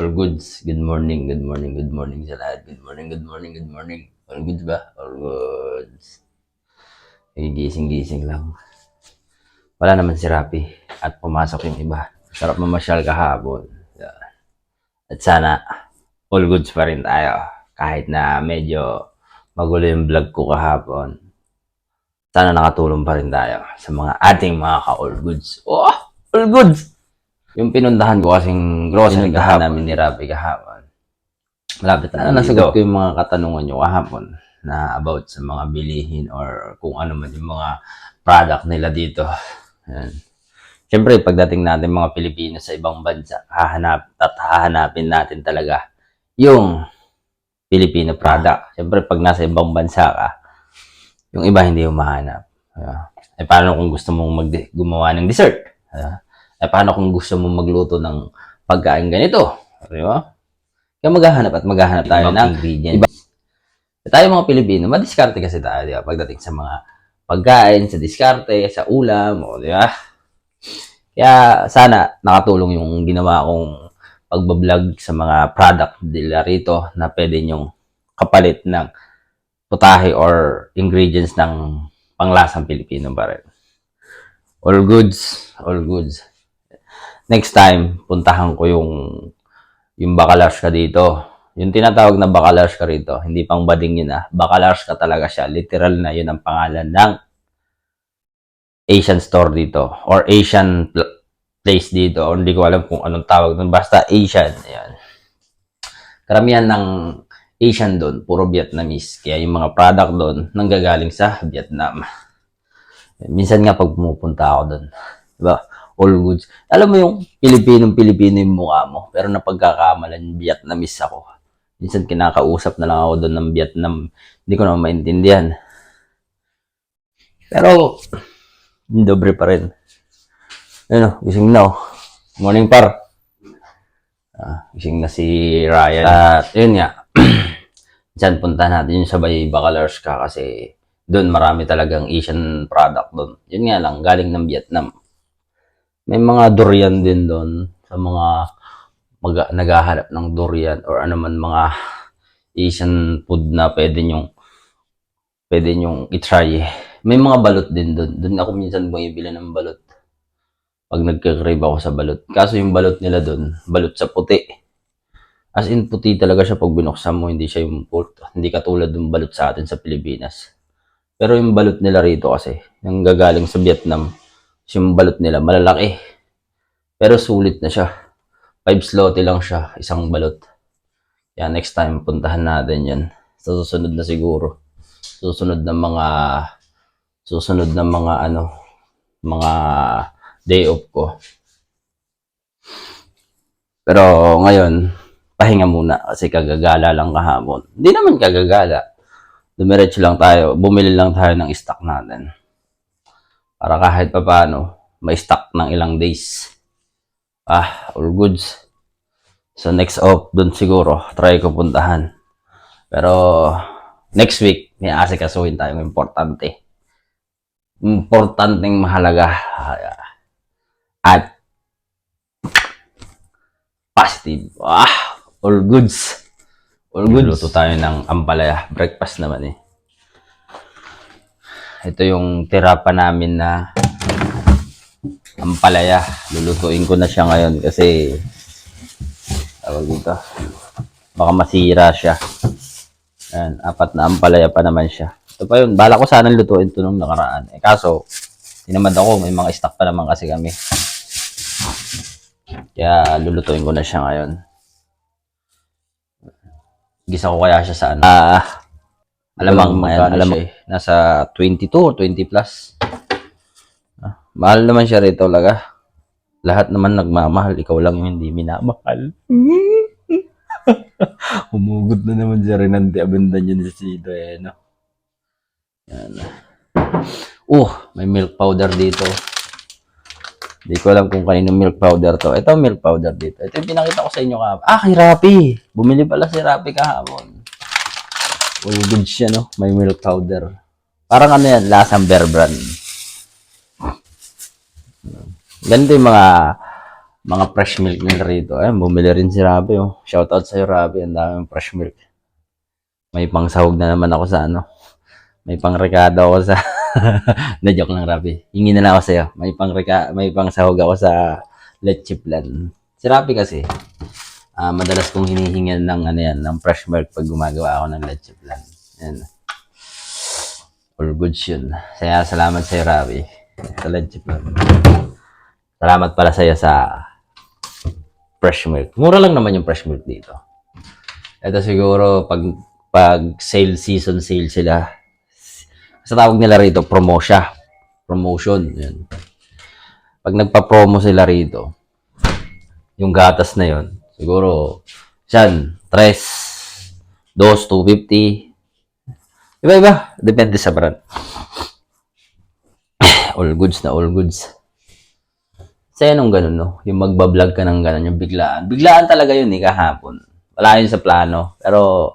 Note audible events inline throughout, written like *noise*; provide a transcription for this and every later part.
All goods. Good morning, good morning, good morning sa lahat. Good morning, good morning, good morning. All goods ba? All goods. Gising-gising lang. Wala naman si Rapi. At pumasok yung iba. Sarap mamasyal kahapon. At sana, all goods pa rin tayo. Kahit na medyo magulo yung vlog ko kahapon. Sana nakatulong pa rin tayo sa mga ating mga ka-all goods. Oh, all goods! Yung pinundahan ko kasing grocery kahapon namin ni Rapi kahapon. Malapit na. nasagot ko yung mga katanungan nyo kahapon na about sa mga bilihin or kung ano man yung mga product nila dito. Yan. Siyempre, pagdating natin mga Pilipino sa ibang bansa, hahanap at hahanapin natin talaga yung Filipino product. Siyempre, pag nasa ibang bansa ka, yung iba hindi yung mahanap. Ah, eh, paano kung gusto mong mag gumawa ng dessert? Ah, eh, paano kung gusto mong magluto ng pagkain ganito? Di ba? Kaya maghahanap at maghahanap tayo ng ingredients. Iba. Tayo mga Pilipino, madiskarte kasi tayo, di ba? Pagdating sa mga pagkain, sa diskarte, sa ulam, o di ba? Kaya sana nakatulong yung ginawa kong pagbablog sa mga product nila rito na pwede nyong kapalit ng putahe or ingredients ng panglasang Pilipino pa rin. All goods, all goods. Next time, puntahan ko yung yung bacalash ka dito. Yung tinatawag na bacalash ka rito, hindi pang bading yun ah. Bacalash ka talaga siya. Literal na yun ang pangalan ng Asian store dito or Asian pl- place dito or hindi ko alam kung anong tawag doon. Basta Asian. Ayan. Karamihan ng Asian doon, puro Vietnamese. Kaya yung mga product doon, nanggagaling sa Vietnam. Minsan nga pag pumupunta ako doon, diba? All goods. Alam mo yung Pilipinong-Pilipino yung mukha mo, pero napagkakamalan Vietnamese ako. Minsan kinakausap na lang ako doon ng Vietnam. Hindi ko naman maintindihan. Pero, dobre pa rin. Ano, gising na oh. Morning par. Ah, gising na si Ryan. At yun nga, *clears throat* Diyan punta natin yung sabay Bacalars ka kasi doon marami talagang Asian product doon. Yun nga lang, galing ng Vietnam. May mga durian din doon sa mga mag naghahanap ng durian or ano man mga Asian food na pwede nyong pwede nyong i-try. May mga balot din doon. Doon ako minsan bumibili ng balot. Pag nagka-crave ako sa balot. Kaso yung balot nila doon, balot sa puti. As in, puti talaga siya pag binuksan mo, hindi siya yung pult. Hindi katulad ng balot sa atin sa Pilipinas. Pero yung balot nila rito kasi, yung gagaling sa Vietnam, yung balot nila malalaki. Pero sulit na siya. Five sloty lang siya, isang balot. Kaya next time, puntahan natin yan. Sa susunod na siguro. Susunod na mga, susunod na mga ano, mga day off ko. Pero ngayon, pahinga muna kasi kagagala lang kahapon. Hindi naman kagagala. Dumiretso lang tayo, bumili lang tayo ng stock natin. Para kahit pa paano, may stock ng ilang days. Ah, all goods. So next off, dun siguro, try ko puntahan. Pero next week, may asikasuhin tayong importante. Importanteng mahalaga. At positive. Ah, all goods. All goods. Luto tayo ng ampalaya. Breakfast naman eh. Ito yung tira pa namin na ampalaya. Lulutuin ko na siya ngayon kasi tawag dito. Baka masira siya. Ayan, apat na ampalaya pa naman siya. Ito pa yun. Bala ko sana lutuin ito nung nakaraan. Eh, kaso, tinamad ako. May mga stock pa naman kasi kami. Kaya lulutuin ko na siya ngayon. Gisa ko kaya siya sa ano? Ah, alamang ayan, alam siya eh. Nasa 22 or 20 plus. Ah, mahal naman siya rito talaga. Lahat naman nagmamahal, ikaw lang yung hindi minamahal. *laughs* Humugot na naman siya rin ang diabandan yun sa sito eh, no? Yan. Uh, may milk powder dito. Hindi ko alam kung kanino milk powder to. Ito milk powder dito. Ito yung pinakita ko sa inyo kahapon. Ah, kay Rappi. Bumili pala si Rappi kahapon. Oh, good siya, no? May milk powder. Parang ano yan, lasang bear brand. Ganito yung mga mga fresh milk nila rito. Ayun, bumili rin si Rabi. Oh. Shoutout sa'yo, Rabi. Ang daming fresh milk. May pang sahog na naman ako sa ano. May pang rekado ako sa... *laughs* na joke lang, Rabi. Hingi na lang ako sa'yo. May pang, reka... may pang sahog ako sa leche plan. Si Rabi kasi, ah madalas kong hinihingan ng ano yan, ng fresh milk pag gumagawa ako ng leche plan. Yan. All goods yun. Kaya salamat sa'yo, Rabi. Sa leche plan. Salamat pala sa'yo sa fresh milk. Mura lang naman yung fresh milk dito. Ito siguro pag pag sale season sale sila. Sa tawag nila rito promotion. Promotion. Yan. Pag nagpa-promo sila rito, yung gatas na yon siguro, yan, 3, 2, 250. Iba-iba. Depende sa brand. *coughs* all goods na all goods. Saya nung ganun, no? Yung magbablog ka ng ganun, yung biglaan. Biglaan talaga yun, eh, kahapon. Wala yun sa plano. Pero,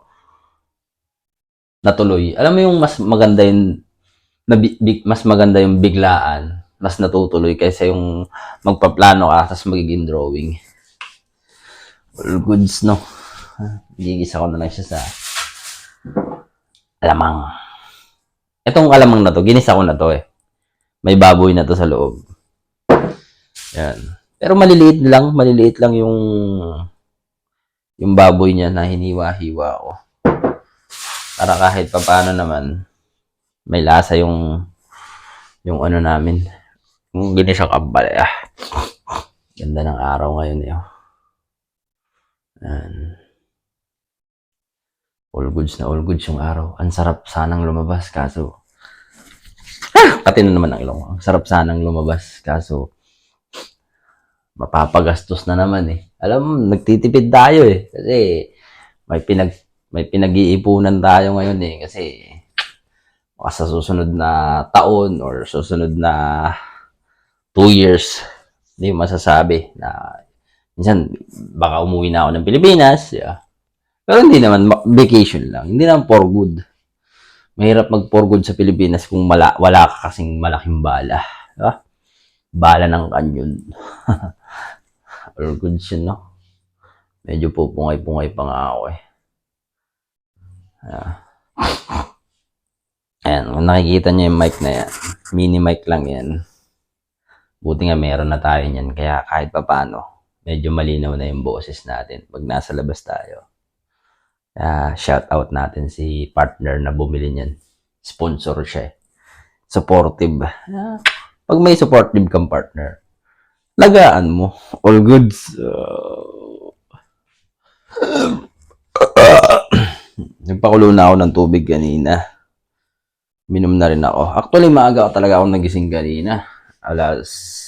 natuloy. Alam mo yung mas maganda yung, na, bi- bi- mas maganda yung biglaan, mas natutuloy kaysa yung magpaplano ka, tapos magiging drawing. All goods, no? Gigisa ko na lang siya sa alamang. Itong alamang na to, ginisa ko na to eh. May baboy na to sa loob. Yan. Pero maliliit lang, maliliit lang yung yung baboy niya na hiniwa-hiwa ko. Para kahit papaano naman may lasa yung yung ano namin. Yung ginisa kambal. Ah. Ganda ng araw ngayon eh. Yan. All goods na all goods yung araw. Ang sarap sanang lumabas kaso *laughs* pati na naman ang ilong. Ang sarap sanang lumabas kaso mapapagastos na naman eh. Alam mo, nagtitipid tayo eh. Kasi may pinag may pinag-iipunan tayo ngayon eh. Kasi baka sa susunod na taon or susunod na two years, hindi masasabi na minsan baka umuwi na ako ng Pilipinas. Yeah. Pero hindi naman, ma- vacation lang. Hindi naman for good. Mahirap mag for good sa Pilipinas kung mala, wala ka kasing malaking bala. Diba? Bala ng kanyon. *laughs* All goods yun, no? Medyo pupungay-pungay pa nga ako eh. Ah. Ayan, kung nakikita niyo yung mic na yan, mini mic lang yan. Buti nga meron na tayo niyan, kaya kahit pa paano, medyo malinaw na yung boses natin pag nasa labas tayo. Kaya shout out natin si partner na bumili niyan. Sponsor siya eh. Supportive. Ah, pag may supportive kang partner, lagaan mo. All goods. Uh, *coughs* Nagpakulo na ako ng tubig kanina. Minom na rin ako. Actually, maaga ako talaga ako nagising kanina. Alas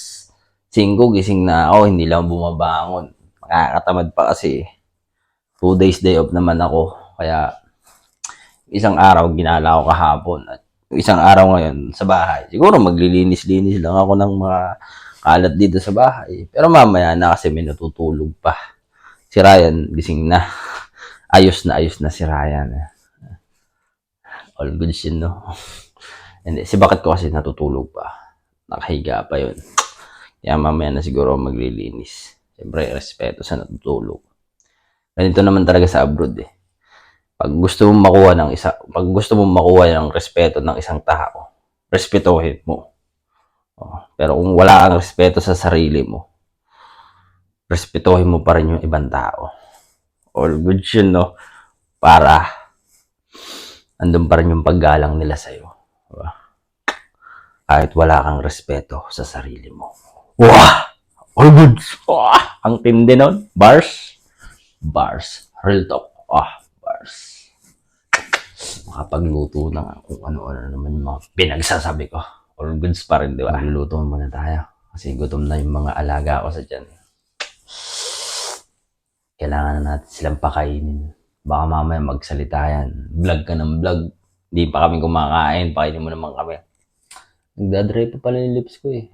5 gising na ako, hindi lang bumabangon. Makakatamad pa kasi. Two days day off naman ako. Kaya, isang araw ginala ko kahapon. At isang araw ngayon sa bahay. Siguro maglilinis-linis lang ako ng mga kalat dito sa bahay. Pero mamaya na kasi may natutulog pa. Si Ryan, gising na. *laughs* Ayos na ayos na si Ryan. All good yun, no? *laughs* Hindi, si Bakit ko kasi natutulog pa. Nakahiga pa yun. Kaya mamaya na siguro maglilinis. Siyempre, respeto sa natutulog. Ganito naman talaga sa abroad eh. Pag gusto mong makuha ng isa, pag gusto mong makuha ng respeto ng isang tao, respetuhin mo. Oh, pero kung wala kang respeto sa sarili mo, respetuhin mo pa rin yung ibang tao. All good yun, no? Para andun pa rin yung paggalang nila sa'yo. Diba? Kahit wala kang respeto sa sarili mo. Wow! All good! Wah! Ang tindi nun. Bars? Bars. Real talk. Ah, bars. Makapagluto na kung ano-ano naman yung mga pinagsasabi ko. All goods pa rin, di ba? Magluluto muna tayo. Kasi gutom na yung mga alaga ko sa dyan. Kailangan na natin silang pakainin. Baka mamaya magsalita yan. Vlog ka ng vlog. Hindi pa kami kumakain. Pakainin mo naman kami. Nagdadry pa pala yung lips ko eh.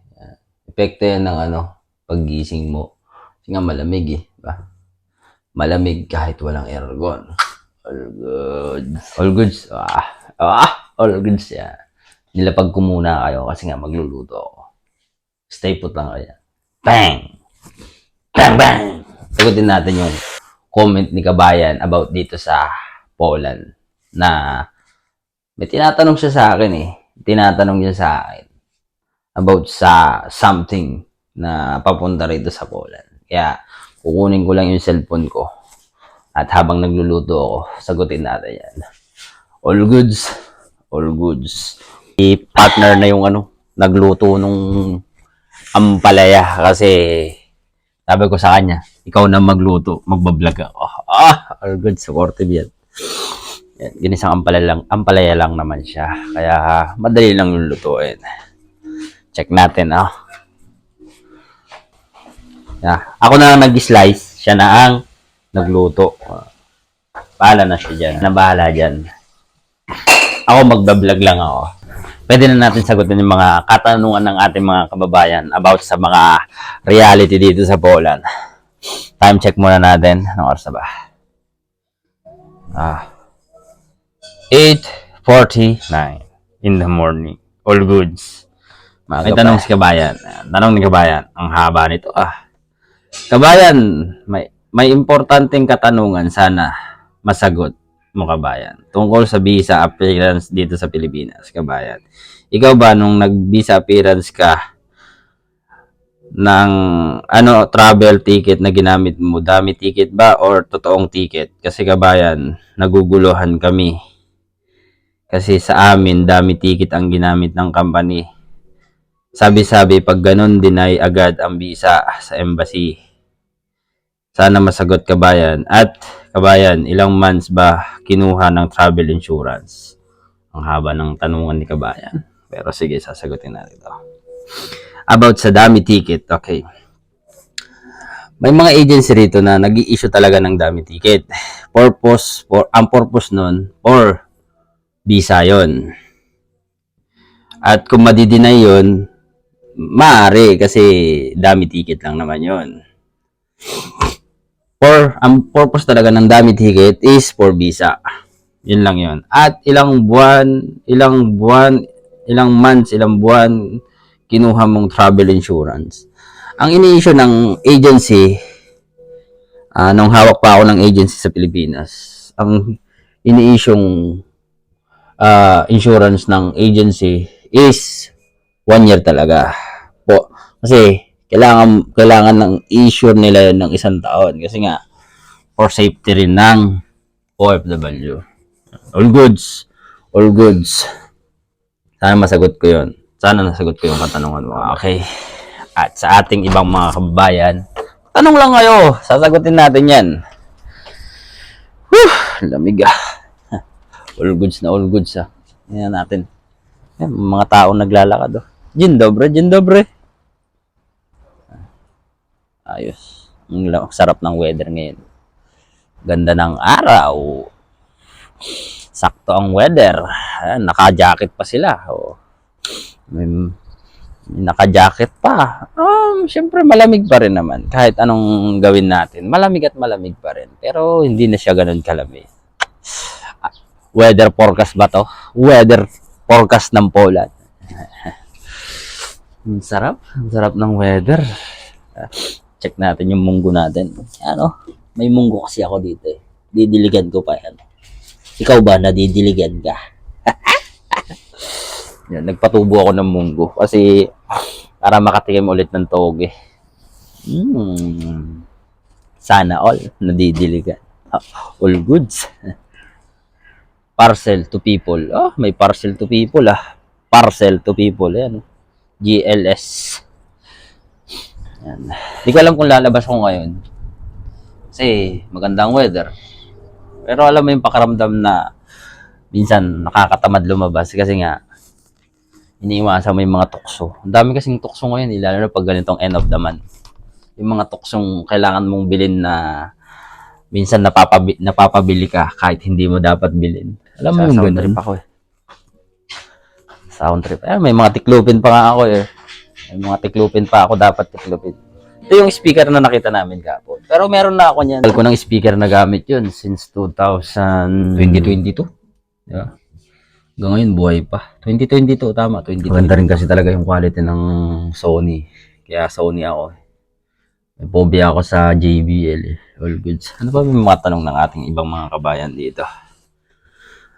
Epekto yan ng ano, paggising mo. Kasi nga malamig eh. Diba? Malamig kahit walang aircon. All goods. All goods. Ah, ah, all goods yan. Nilapag ko muna kayo kasi nga magluluto ako. Stay put lang kayo. Bang! bang, bang. Sagutin natin yung comment ni Kabayan about dito sa Poland na may tinatanong siya sa akin eh. Tinatanong niya sa akin about sa something na papunta rito sa Poland. Kaya kukunin ko lang yung cellphone ko at habang nagluluto ako, sagutin natin yan. All goods, all goods. I-partner na yung ano, nagluto nung ampalaya kasi sabi ko sa kanya, ikaw na magluto, magbablog ako. *laughs* Ah, all good, supportive yan. Yan, ginisang ampalaya lang, ampalaya lang naman siya. Kaya madali lang yung lutuin. Check natin, ah. Yeah. Ako na lang nag-slice, siya na ang nagluto. Bahala na siya dyan. Nabahala dyan. Ako magbablog lang ako. Pwede na natin sagutin yung mga katanungan ng ating mga kababayan about sa mga reality dito sa Poland. Time check muna natin. Anong oras na ba? Ah. 8.49 in the morning. All goods. May tanong si Kabayan. Ayan, Tanong ni Kabayan. Ang haba nito. Ah. Kabayan, may may importanteng katanungan sana masagot mo kabayan tungkol sa visa appearance dito sa Pilipinas kabayan. Ikaw ba nung nag-visa appearance ka ng ano travel ticket na ginamit mo, dami ticket ba or totoong ticket? Kasi kabayan, naguguluhan kami. Kasi sa amin, dami ticket ang ginamit ng company. Sabi-sabi, pag ganun, deny agad ang visa sa embassy. Sana masagot kabayan. At kabayan, ilang months ba kinuha ng travel insurance? Ang haba ng tanungan ni kabayan. Pero sige, sasagutin natin ito. About sa dami ticket, okay. May mga agency rito na nag issue talaga ng dami ticket. Purpose, for, ang purpose nun, or visa yon. At kung madidinay yun, maaari kasi dami ticket lang naman yon. For, ang purpose talaga ng dami ticket is for visa. Yun lang yun. At ilang buwan, ilang buwan, ilang months, ilang buwan, kinuha mong travel insurance. Ang ini-issue ng agency, ah, nung hawak pa ako ng agency sa Pilipinas, ang ini-issue ah, insurance ng agency is one year talaga po. Kasi kailangan kailangan ng issue nila yun ng isang taon kasi nga for safety rin ng OFW. All goods. All goods. Sana masagot ko yun. Sana nasagot ko yung katanungan mo. Okay. At sa ating ibang mga kababayan, tanong lang kayo. Sasagutin natin yan. Whew, lamig ah. *laughs* All goods na all goods ah. Yan natin. Yan, mga tao naglalakad oh. Jin dobre, jin dobre. Ayos. Ang sarap ng weather ngayon. Ganda ng araw. Sakto ang weather. Ayan, naka-jacket pa sila. Oh. May naka-jacket pa. Um, Siyempre malamig pa rin naman. Kahit anong gawin natin, malamig at malamig pa rin. Pero hindi na siya ganun kalamig. Ah, Weather forecast ba to? Weather forecast ng Poland. *laughs* Ang sarap. Ang sarap ng weather. Ah, Check natin yung munggo natin. Ano? May munggo kasi ako dito eh. Didiligan ko pa yan. Ikaw ba nadidiligan ka? *laughs* yan, nagpatubo ako ng munggo kasi para makatikim ulit ng toge. Hmm. Sana all nadidiligan. Ah, All goods. *laughs* Parcel to people. Oh, may parcel to people ah. Parcel to people. Yan. GLS. Yan. Di ko alam kung lalabas ko ngayon. Kasi magandang weather. Pero alam mo yung pakaramdam na minsan nakakatamad lumabas kasi nga iniiwasan mo yung mga tukso. Ang dami kasing tukso ngayon, eh, lalo na pag ganitong end of the month. Yung mga tuksong kailangan mong bilhin na minsan napapabi, napapabili ka kahit hindi mo dapat bilhin. Alam mo yung ganun? trip ako eh. Sound trip. Eh, may mga tiklupin pa nga ako eh. May mga tiklupin pa ako dapat tiklupin. Ito yung speaker na nakita namin kapon. Pero meron na ako niyan. Tagal ko ng speaker na gamit yun since 2000... 2022? Yeah. Hanggang ngayon, buhay pa. 2022, tama. 2022. Maganda rin kasi talaga yung quality ng Sony. Kaya Sony ako. May phobia ako sa JBL eh. All goods. Ano ba may mga tanong ng ating ibang mga kabayan dito?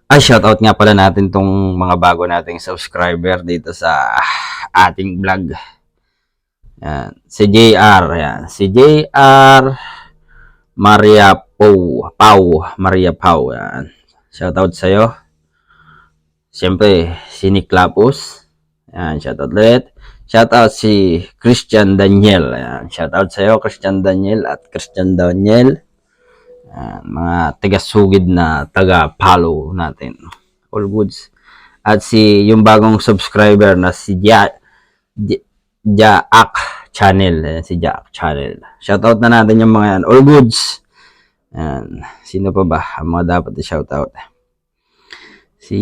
Ay, shoutout nga pala natin tong mga bago nating subscriber dito sa ating vlog. Yan. Si JR. Yan. Si JR Maria Pau. Pau. Maria Pau. Yan. Shoutout sa'yo. Siyempre, si Nick Lapus. Yan. Shoutout ulit. Shoutout si Christian Daniel. Yan. Shoutout sa'yo, Christian Daniel at Christian Daniel. Yan, mga taga-sugid na taga-follow natin. All goods. At si yung bagong subscriber na si Ja, Ja, Jaak Channel. Ayan, si Jaak Channel. Shoutout na natin yung mga yan. All goods. Yan. Sino pa ba? Ang mga dapat i-shoutout. Si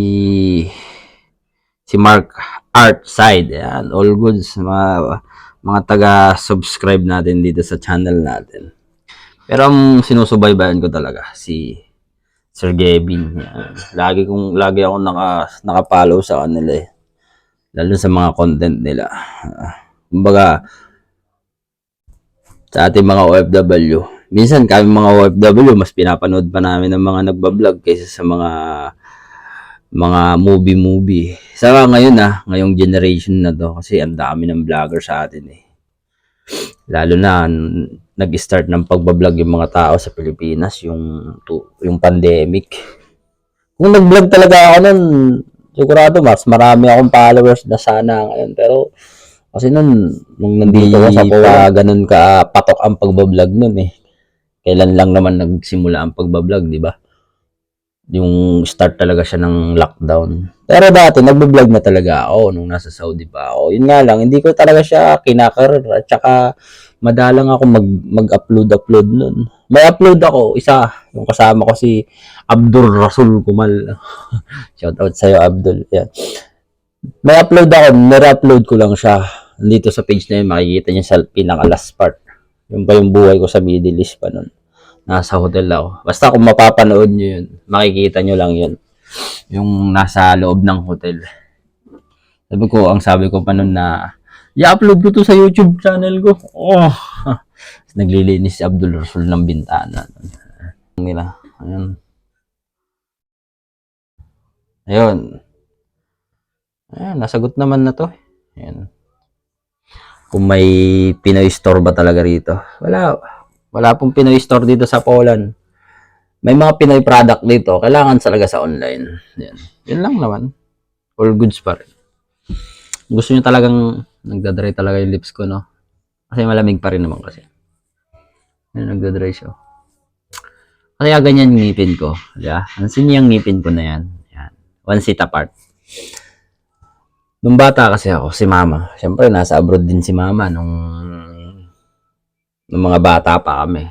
si Mark Art Side. Yan. All goods. Mga, mga taga-subscribe natin dito sa channel natin. Pero ang sinusubaybayan ko talaga si Sir Gavin. Yan. Lagi kong lagi ako naka naka-follow sa kanila eh. Lalo sa mga content nila. Kumbaga sa ating mga OFW. Minsan kami mga OFW mas pinapanood pa namin ng mga nagba-vlog kaysa sa mga mga movie-movie. Sa ngayon ah, ngayong generation na to kasi ang dami ng vlogger sa atin eh. Lalo na nag-start ng pagbablog yung mga tao sa Pilipinas yung tu- yung pandemic. Kung nag-vlog talaga ako nun, sigurado mas marami akong followers na sana ngayon. Pero kasi nun, nung nandito ko sa Poa, ganun ka patok ang pagbablog nun eh. Kailan lang naman nagsimula ang pagbablog, di ba? Yung start talaga siya ng lockdown. Pero dati, nagbablog na talaga ako nung nasa Saudi pa ako. Yun nga lang, hindi ko talaga siya kinakarar at saka madalang ako mag, mag-upload upload nun. May upload ako, isa, yung kasama ko si Abdul Rasul Kumal. *laughs* Shout out sa'yo, Abdul. Yan. May upload ako, nare-upload ko lang siya. Dito sa page na yun, makikita niyo sa pinaka last part. Yung pa yung buhay ko sa Middle East pa nun. Nasa hotel ako. Basta kung mapapanood nyo yun, makikita nyo lang yun. Yung nasa loob ng hotel. Sabi ko, ang sabi ko pa nun na, i-upload ko to sa YouTube channel ko. Oh! *laughs* Naglilinis si Abdul Rasul ng bintana. Nila. Ayun. Ayun. Ayun, nasagot naman na to. Ayun. Kung may Pinoy store ba talaga rito? Wala. Wala pong Pinoy store dito sa Poland. May mga Pinoy product dito. Kailangan talaga sa online. Yan. Yun lang naman. All goods pa rin. Gusto nyo talagang nagdadry talaga yung lips ko, no? Kasi malamig pa rin naman kasi. Yan, nagdadry siya. Kaya ganyan yung ngipin ko. Yeah? Ansin niyo yung ngipin ko na yan. Yan. One seat apart. Nung bata kasi ako, si mama. Siyempre, nasa abroad din si mama nung, nung mga bata pa kami.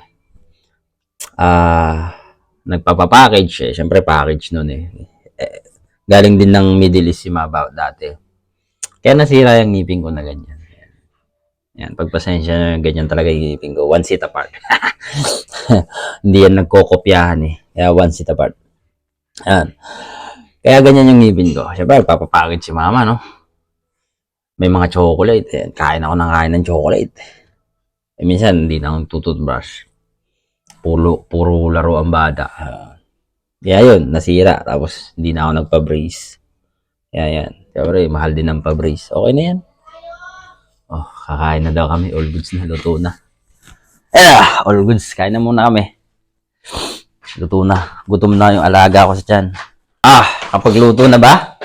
Ah, nagpapapackage eh. Siyempre, package nun eh. eh. Galing din ng Middle East si mama dati. Kaya nasira yung ngipin ko na ganyan. Yan, pagpasensya na ganyan talaga yung ngipin ko. One seat apart. *laughs* Hindi yan nagkokopyahan eh. Kaya one seat apart. Yan. Kaya ganyan yung ngipin ko. Siyempre, nagpapapackage si mama, no? may mga chocolate. Eh. Kain ako ng kain ng chocolate. Eh, minsan, hindi na akong tututbrush. Puro, puro laro ang bata. Kaya yun, nasira. Tapos, hindi na ako nagpa-brace. Kaya yan. Siyempre, mahal din ang pa-brace. Okay na yan. Oh, kakain na daw kami. All goods na. Luto na. Eh, all goods. Kain na muna kami. Luto na. Gutom na yung alaga ko sa tiyan. Ah, kapag luto na ba?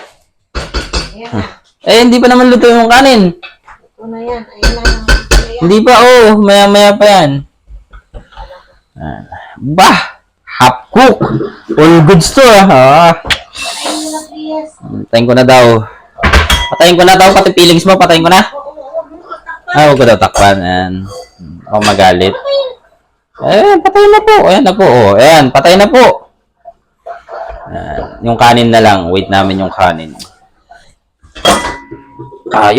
Na. Eh, hindi pa naman luto yung kanin. Ito na yan. Ayun na yung ayan. Hindi pa, oh. Maya-maya pa yan. Ah, bah! Half cook! All goods to, ah. Patayin ko na daw. Patayin ko na daw, pati feelings mo, patayin ko na. Ah, huwag ko daw takpan. Ayan. Ako magalit. Eh, patayin na po. Ayan na po, oh. Ayan, patayin na po. Ayan. Yung kanin na lang. Wait namin yung kanin. Kayo.